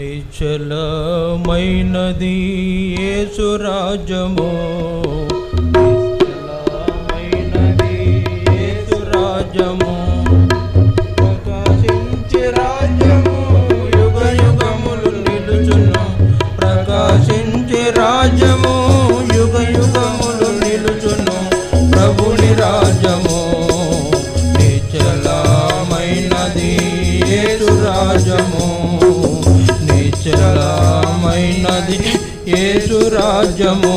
నిశ్చలమైనది యేసురాజ్యమో నాది యేసు రాజ్యము.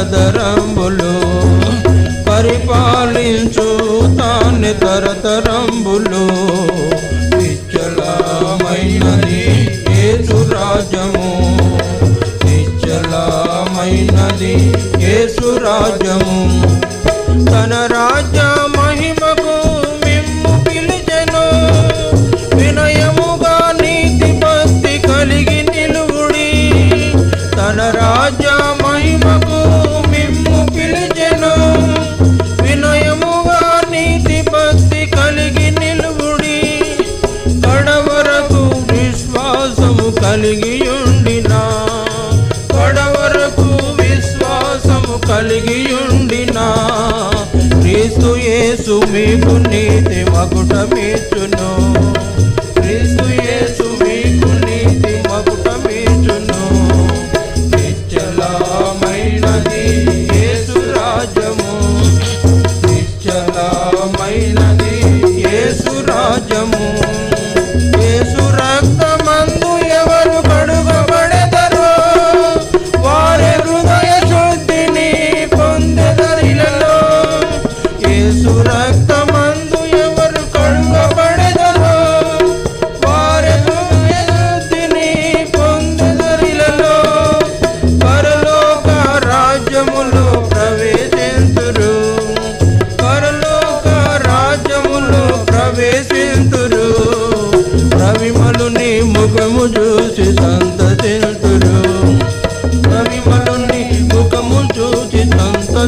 తరతరంబులు పరిపాలించు తాన్ని తరతరంబులు. నిచ్చలమైనది ఏసు రాజ్యము నిచ్చలమైనది ఏసు రాజ్యము. కలిగియుండినా కడవరకు విశ్వాసము కలిగియుండినా క్రీస్తు యేసు మీకు నీతి మగుటమిచ్చును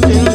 tin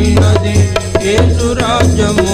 అయినది. ఏసు రాజ్యము